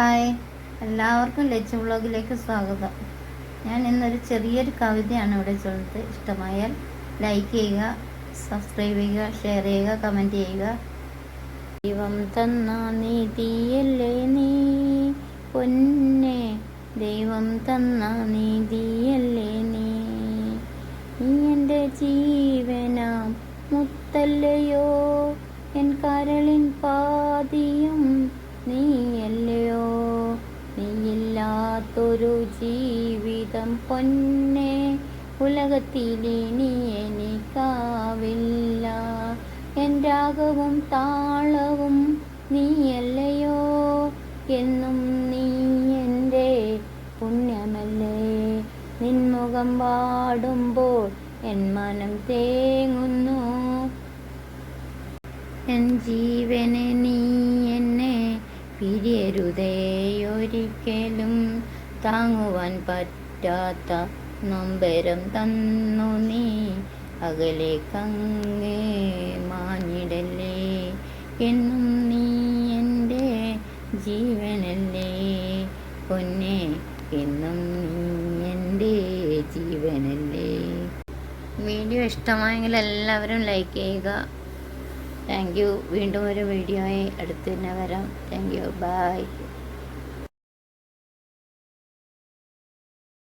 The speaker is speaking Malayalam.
ഹായ്. എല്ലാവർക്കും ലച്ച് വ്ളോഗിലേക്ക് സ്വാഗതം. ഞാൻ ഇന്നൊരു ചെറിയൊരു കവിതയാണ് ഇവിടെ ചൊല്ലുന്നത്. ഇഷ്ടമായാൽ ലൈക്ക് ചെയ്യുക സബ്സ്ക്രൈബ് ചെയ്യുക ഷെയർ ചെയ്യുക കമന്റ് ചെയ്യുക. ദൈവം തന്ന നീതിയല്ലേ നീ? പൊന്നെ ദൈവം തന്ന നീതിയല്ലേ നീ? നീ എന്റെ ജീവനാം മുത്തല്ലയോ? നീയില്ലാത്തൊരു ജീവിതം പൊന്നെ. ഉലകത്തിലിനി എനിക്കാവില്ല രാഗവും താളവും നീയല്ലയോ? എന്നും നീ എന്റെ പുണ്യമല്ലേ. നിൻമുഖം പാടുമ്പോൾ എൻ മനം തേങ്ങുന്നു. എൻ ജീവനെ നീ എന്നെ പിരിയരുതേ. ഒരിക്കലും താങ്ങുവാൻ പറ്റാത്ത നൊമ്പരം തന്നു നീ. അകലെ കങ്ങേ മാഞ്ഞിടല്ലേ. എന്നും നീ എന്റെ ജീവനല്ലേ. പൊന്നെ എന്നും നീ എന്റെ ജീവനല്ലേ. വീഡിയോ ഇഷ്ടമായെങ്കിൽ എല്ലാവരും ലൈക്ക് ചെയ്യുക. Thank you. വീണ്ടും ഒരു വീഡിയോയെ അടുത്ത് തന്നെ വരാം. Thank you. ബൈ.